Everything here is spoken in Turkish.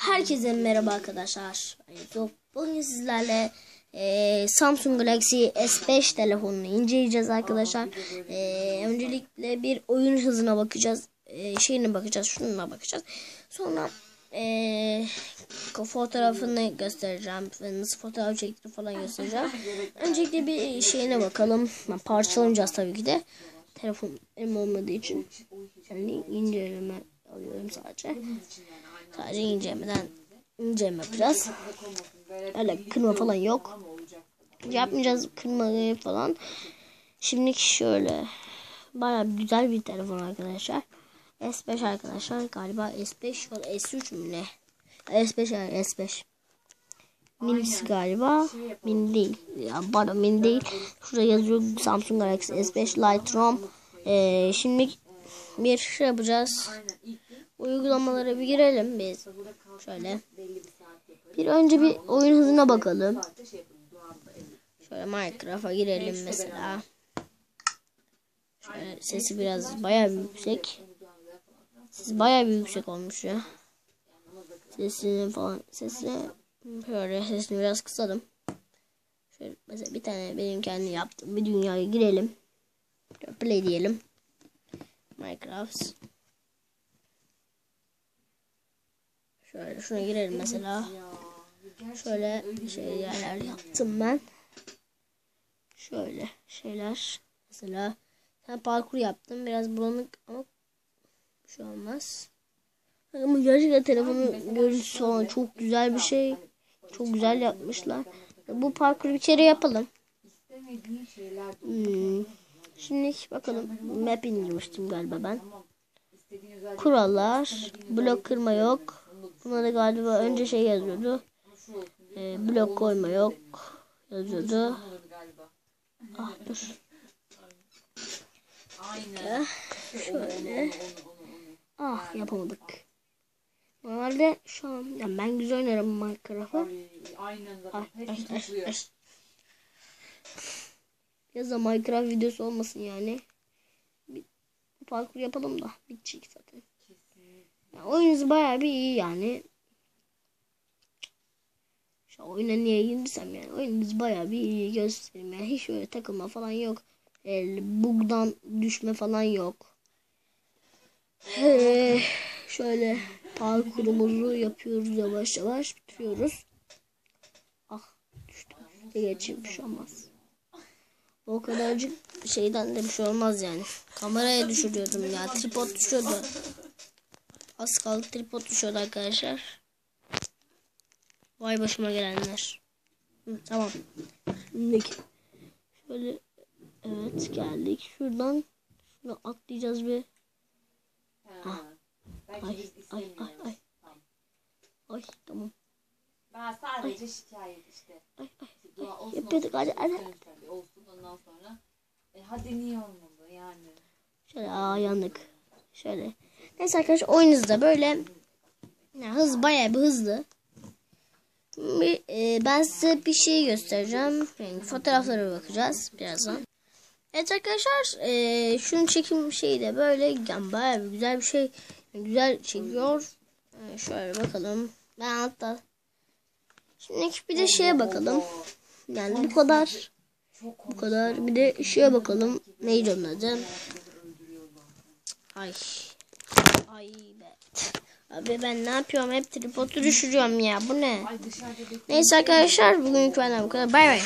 Herkese merhaba arkadaşlar. Yusuf. Bugün sizlerle e, Samsung Galaxy S5 telefonunu inceleyeceğiz arkadaşlar. E, öncelikle bir oyun hızına bakacağız. E, şeyine bakacağız. Şununla bakacağız. Sonra e, fotoğrafını göstereceğim. Nasıl fotoğraf çektiğini falan göstereceğim. Öncelikle bir şeyine bakalım. Ben parçalamayacağız tabii ki de. Telefon elim olmadığı için. Yani inceleme alıyorum sadece. Sadece incelemeden inceleme biraz. Öyle kırma falan yok. Yapmayacağız kırma falan. Şimdi şöyle. Baya güzel bir telefon arkadaşlar. S5 arkadaşlar. Galiba S5 ya da S3 mü ne? S5 yani S5. Minisi galiba. Mini değil. Ya pardon mini değil. Şurada yazıyor Samsung Galaxy S5 Lightroom. Ee, şimdi bir şey yapacağız. Uygulamalara bir girelim biz. Şöyle. Bir önce bir oyun hızına bakalım. Şöyle Minecraft'a girelim mesela. Şöyle sesi biraz bayağı bir yüksek. Sesi bayağı bir yüksek olmuş ya. Sesini falan sesini şöyle sesini biraz kısalım. Şöyle mesela bir tane benim kendi yaptığım bir dünyaya girelim. Play diyelim. Minecraft. Şöyle şuna girelim mesela. Şöyle şey yerler yaptım ben. Şöyle şeyler. Mesela sen parkur yaptım. Biraz bulanık ama bir şey olmaz. Ama gerçekten telefonun görüntüsü falan çok güzel bir şey. Çok güzel yapmışlar. Bu parkuru bir kere yapalım. Hmm. Şimdi bakalım. Map indirmiştim galiba ben. Kurallar. Blok kırma yok. Buna da galiba önce şey yazıyordu. Ee, blok koyma yok. Yazıyordu. Ah dur. Aynen. Şöyle. Ah yapamadık. Normalde şu an yani ben güzel oynarım Minecraft'ı. Aynen Ay, zaten. ay. Ya da Minecraft videosu olmasın yani. Bir parkur yapalım da bitecek zaten. Ya oyunuz bayağı bir iyi yani. Şu oyuna niye girdiysem yani oyunumuz bayağı bir iyi göstereyim yani hiç öyle takılma falan yok. E, bug'dan düşme falan yok. Ee, şöyle parkurumuzu yapıyoruz yavaş yavaş bitiriyoruz. Ah düştü. Bir geçeyim bir şey olmaz. O kadarcık şeyden de bir şey olmaz yani. Kameraya düşürüyordum ya. Tripod düşüyordu. Az kaldı tripod düşüyordu arkadaşlar. Vay başıma gelenler. Hı, tamam. Şimdi şöyle evet geldik. Şuradan şunu atlayacağız bir. Ha. Belki Ay ay ay ay. Ay tamam. Ben sadece şikayet işte. Ay ay. Dua olsun, Yapıyorduk, hadi, hadi. olsun ondan sonra. E, hadi niye olmadı yani. Şöyle aa yandık. Şöyle. Neyse arkadaşlar oyunuzda böyle ya, hız bayağı bir hızlı. Bir, e, ben size bir şey göstereceğim. Yani fotoğraflara bakacağız birazdan. Evet arkadaşlar e, şunun çekim şeyi de böyle yani bayağı bir güzel bir şey. Yani güzel çekiyor. E, şöyle bakalım. Ben hatta şimdi bir de şeye bakalım. Yani bu kadar bu kadar. Bir de şeye bakalım. Neydi onun adı? Ay. Ay be. Abi ben ne yapıyorum? Hep tripodu düşürüyorum ya. Bu ne? Neyse arkadaşlar bugünkü benden bu kadar. Bay bay.